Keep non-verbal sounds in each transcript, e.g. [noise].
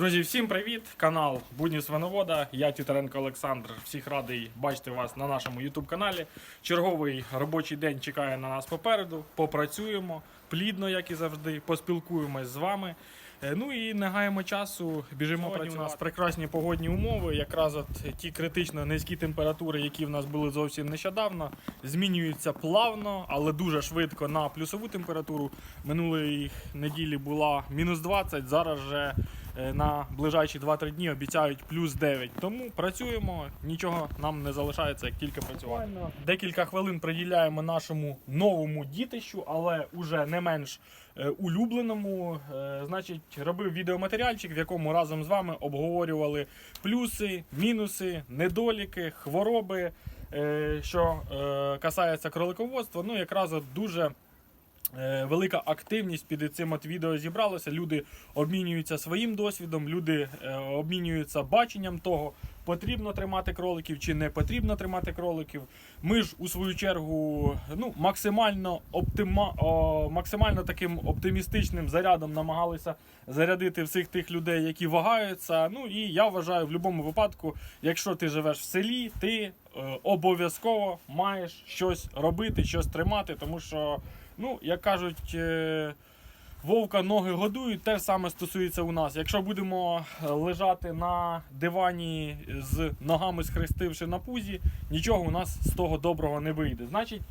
Друзі, всім привіт! Канал Будні Свиновода. Я Тітаренко Олександр. Всіх радий бачити вас на нашому YouTube каналі. Черговий робочий день чекає на нас попереду. Попрацюємо плідно, як і завжди, поспілкуємось з вами. Е, Ну і не гаємо часу, біжимо Сьогодні працювати. у нас прекрасні погодні умови. Якраз от ті критично низькі температури, які в нас були зовсім нещодавно, змінюються плавно, але дуже швидко на плюсову температуру. Минулої неділі була мінус 20, зараз же е, на ближайші 2-3 дні обіцяють плюс 9. Тому працюємо, нічого нам не залишається, як тільки працювати. Декілька хвилин приділяємо нашому новому дітищу, але уже не менш е, улюбленому. Е, Значить, робив відеоматеріальчик, в якому разом з вами обговорювали плюси, мінуси, недоліки, хвороби, е, що е, касається кролиководства. Ну, якраз дуже. Е, Велика активність під цим от відео зібралася. Люди обмінюються своїм досвідом, люди е, обмінюються баченням того, потрібно тримати кроликів чи не потрібно тримати кроликів. Ми ж у свою чергу ну, максимально, оптима, о, максимально таким оптимістичним зарядом намагалися зарядити всіх тих людей, які вагаються. Ну і я вважаю, в будь-якому випадку, якщо ти живеш в селі, ти е, обов'язково маєш щось робити, щось тримати, тому що. Ну, як кажуть, е, вовка ноги годують, те ж саме стосується у нас. Якщо будемо е, лежати на дивані з ногами схрестивши на пузі, нічого у нас з того доброго не вийде. Значить,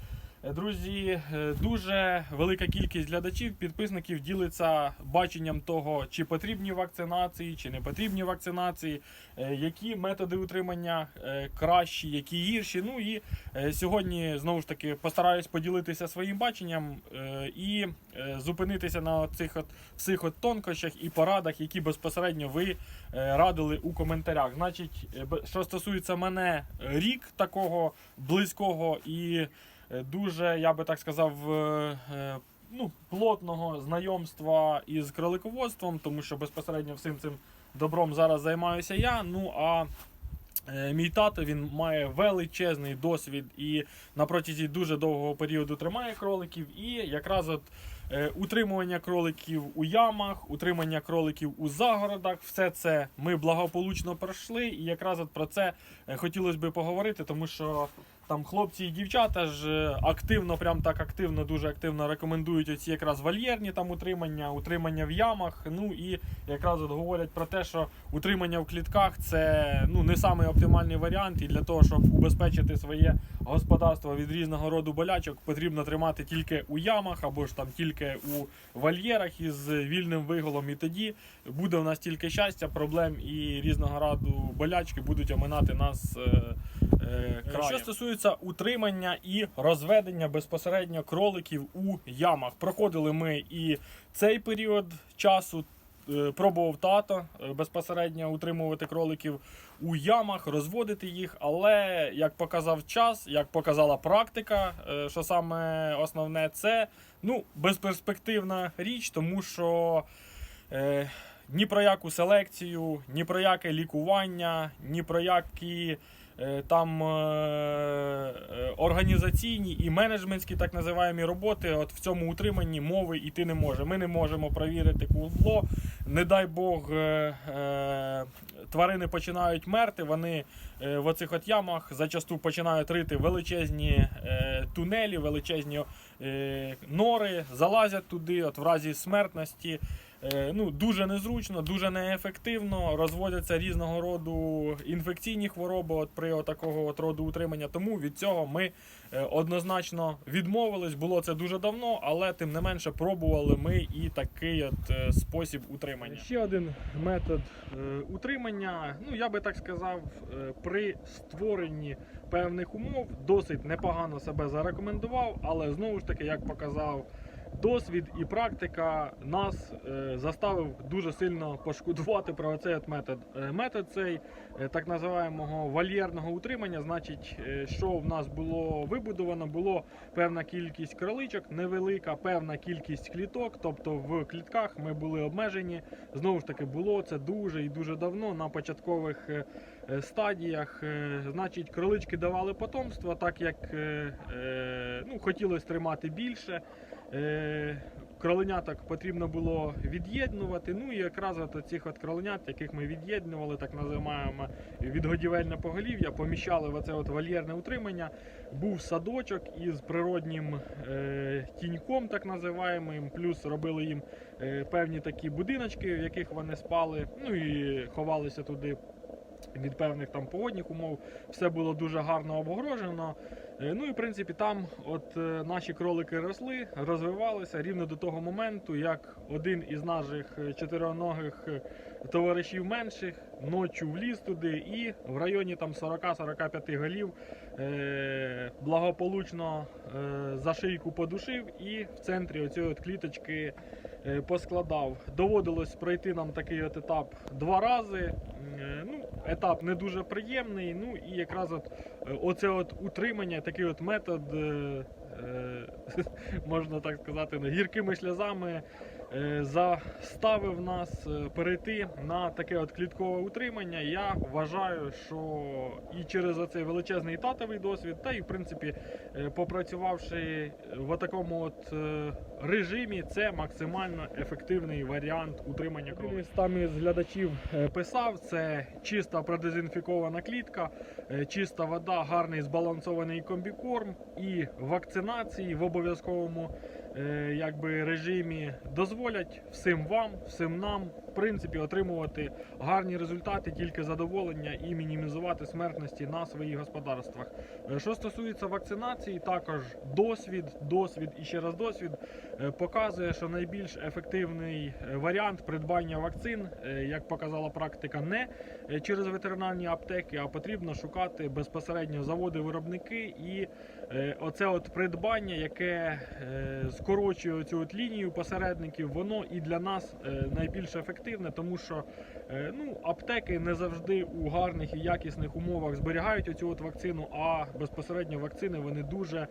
друзі, е, дуже велика кількість глядачів, підписників ділиться баченням того, чи потрібні вакцинації, чи не потрібні вакцинації, е, які методи утримання е, кращі, які гірші. Ну і Е, Сьогодні знову ж таки постараюсь поділитися своїм баченням е, і е, зупинитися на цих от всіх от тонкощах і порадах, які безпосередньо ви е, радили у коментарях. Значить, е, що стосується мене, е, рік такого близького і е, дуже, я би так сказав, е, е, ну, плотного знайомства із кролиководством, тому що безпосередньо всім цим добром зараз займаюся я. Ну а Е, Мій тато він має величезний досвід і на протязі дуже довгого періоду тримає кроликів. І якраз от е, утримування кроликів у ямах, утримання кроликів у загородах, все це ми благополучно пройшли. І якраз от про це е, хотілося би поговорити, тому що там хлопці і дівчата ж е, активно, прям так активно, дуже активно рекомендують оці якраз вольєрні там утримання, утримання в ямах. Ну і якраз от говорять про те, що утримання в клітках це ну не самий оптимальний варіант. І для того, щоб убезпечити своє господарство від різного роду болячок, потрібно тримати тільки у ямах або ж там тільки у вольєрах із вільним виголом. І тоді буде у нас тільки щастя, проблем і різного роду болячки будуть оминати нас. Е, краєм. Що стосується утримання і розведення безпосередньо кроликів у ямах, проходили ми і цей період часу. е, Пробував тато е, безпосередньо утримувати кроликів у ямах, розводити їх. Але як показав час, як показала практика, що саме основне, це ну, безперспективна річ, тому що е, ні про яку селекцію, ні про яке лікування, ні про які там е, е, організаційні і менеджментські так називаємо роботи. От в цьому утриманні мови йти не може. Ми не можемо провірити кузло. Не дай Бог, е, е, тварини починають мерти. Вони е, в оцих от ямах зачасту починають рити величезні е, тунелі, величезні е, нори, залазять туди, от в разі смертності. Е, ну, дуже незручно, дуже неефективно. Розводяться різного роду інфекційні хвороби от при такого от роду утримання. Тому від цього ми е, однозначно відмовились. Було це дуже давно, але тим не менше пробували ми і такий от е, спосіб утримання. Ще один метод утримання. Ну я би так сказав, при створенні певних умов досить непогано себе зарекомендував, але знову ж таки, як показав досвід і практика нас е, заставив дуже сильно пошкодувати про цей метод. Е, метод цей е, так називаємого вольєрного утримання. Значить, що в нас було вибудовано, було певна кількість кроличок, невелика, певна кількість кліток. Тобто в клітках ми були обмежені. Знову ж таки, було це дуже і дуже давно на початкових. Стадіях, значить, кролички давали потомство, так як ну, хотілося тримати більше. Кроленяток потрібно було від'єднувати. Ну і якраз от цих от кроленят, яких ми від'єднували, так називаємо відгодівельне поголів'я, поміщали в оце от вольєрне утримання. Був садочок із природнім е, тіньком, так називаємо, плюс робили їм е, певні такі будиночки, в яких вони спали, ну і ховалися туди від певних там погодних умов. Все було дуже гарно обгорожено. Е, Ну і в принципі там от е, наші кролики росли, розвивалися рівно до того моменту, як один із наших е, чотироногих е, товаришів менших ночі вліз туди і в районі там 40-45 голів е, благополучно е, за шийку подушив і в центрі оцієї от кліточки поскладав. Доводилось пройти нам такий от етап два рази. Е, Ну, етап не дуже приємний. Ну і якраз от е, оце от утримання, такий от метод, е, е, [laughs] можна так сказати, ну, гіркими сльозами е, заставив нас е, перейти на таке от кліткове утримання. Я вважаю, що і через оцей величезний татовий досвід, та і в принципі, е, попрацювавши в такому от е, режимі, це максимально ефективний варіант утримання крові. Там із глядачів е, писав, це чиста продезінфікована клітка, е, чиста вода, гарний збалансований комбікорм і вакцинації в обов'язковому е, якби, режимі дозволять всім вам, всім нам, в принципі, отримувати гарні результати, тільки задоволення і мінімізувати смертності на своїх господарствах. Е, Що стосується вакцинації, також досвід, досвід і ще раз досвід е, показує, що найбільш ефективний е, варіант придбання вакцин, як показала практика, не через ветеринарні аптеки, а потрібно шукати безпосередньо заводи-виробники і оце от придбання, яке скорочує цю от лінію посередників, воно і для нас найбільш ефективне, тому що е, ну, аптеки не завжди у гарних і якісних умовах зберігають оцю от вакцину, а безпосередньо вакцини вони дуже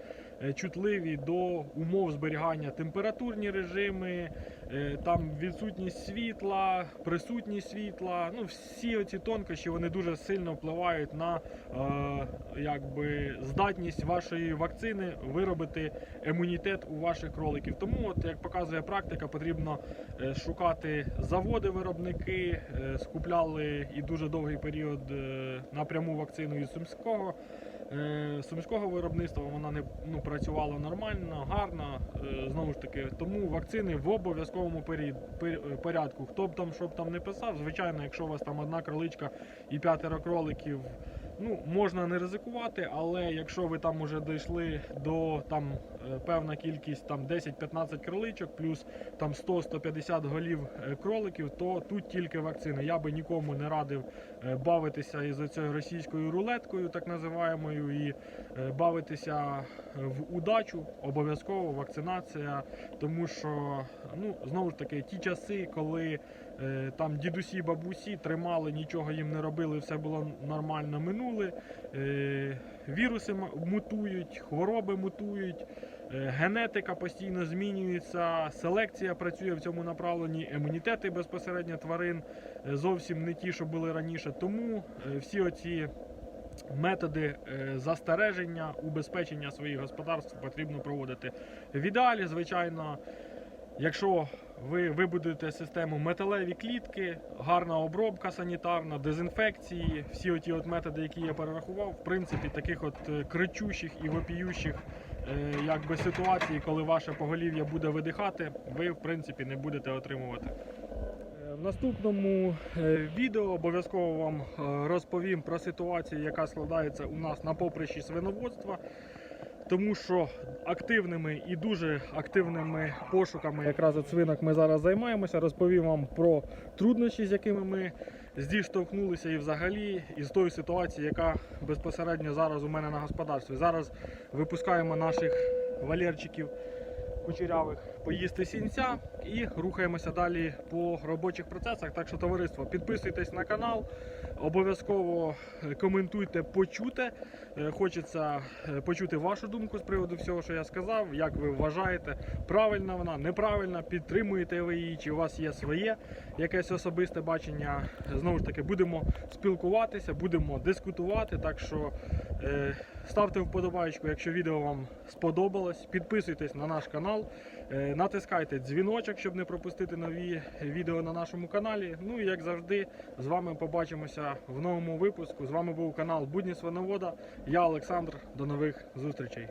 чутливі до умов зберігання, температурні режими, е, там відсутність світла, присутність світла. Ну, всі оці тонкощі вони дуже сильно впливають на е, якби, здатність вашої вакцини виробити імунітет у ваших кроликів. Тому, от, як показує практика, потрібно е, шукати заводи, виробники, е, скупляли і дуже довгий період е, напряму вакцину із сумського. Е, Сумського виробництва вона не ну, працювала нормально, гарно. е, Знову ж таки, тому вакцини в обов'язковому пер- порядку. Хто б там що б там не писав, звичайно, якщо у вас там одна кроличка і п'ятеро кроликів, ну можна не ризикувати, але якщо ви там уже дійшли до там е, певна кількість там 10-15 кроличок, плюс там 100-150 голів е, кроликів, то тут тільки вакцини. Я би нікому не радив е, бавитися із цією російською рулеткою, так називаємою, і бавитися в удачу. Обов'язково вакцинація, тому що ну знову ж таки ті часи, коли там дідусі, бабусі тримали, нічого їм не робили, все було нормально минули. Е, віруси мутують, хвороби мутують. е, Генетика постійно змінюється, селекція працює в цьому направленні, імунітети безпосередньо тварин е, зовсім не ті, що були раніше. Тому е, всі оці методи е, застереження, убезпечення своїх господарств потрібно проводити. В ідеалі, звичайно, якщо ви вибудуєте систему металеві клітки, гарна обробка санітарна, дезінфекції, всі оті от методи, які я перерахував, в принципі, таких от е, кричущих і вопіющих е, якби ситуацій, коли ваше поголів'я буде видихати, ви в принципі не будете отримувати. Е, В наступному відео обов'язково вам розповім про ситуацію, яка складається у нас на поприщі свиноводства. Тому що активними і дуже активними пошуками якраз цвинок ми зараз займаємося. Розповім вам про труднощі, з якими ми зіштовхнулися, і взагалі із тої ситуації, яка безпосередньо зараз у мене на господарстві. Зараз випускаємо наших валерчиків кучерявих поїсти сінця і рухаємося далі по робочих процесах. Так що, товариство, підписуйтесь на канал, обов'язково е, коментуйте, почуте. Е, Хочеться е, почути вашу думку з приводу всього, що я сказав. Як ви вважаєте, правильна вона, неправильна, підтримуєте ви її, чи у вас є своє якесь особисте бачення. Знову ж таки, будемо спілкуватися, будемо дискутувати. Так що ставте вподобайку, якщо відео вам сподобалось. Підписуйтесь на наш канал. Натискайте дзвіночок, щоб не пропустити нові відео на нашому каналі. Ну і як завжди, з вами побачимося в новому випуску. З вами був канал Будні Свиновода. Я Олександр. До нових зустрічей.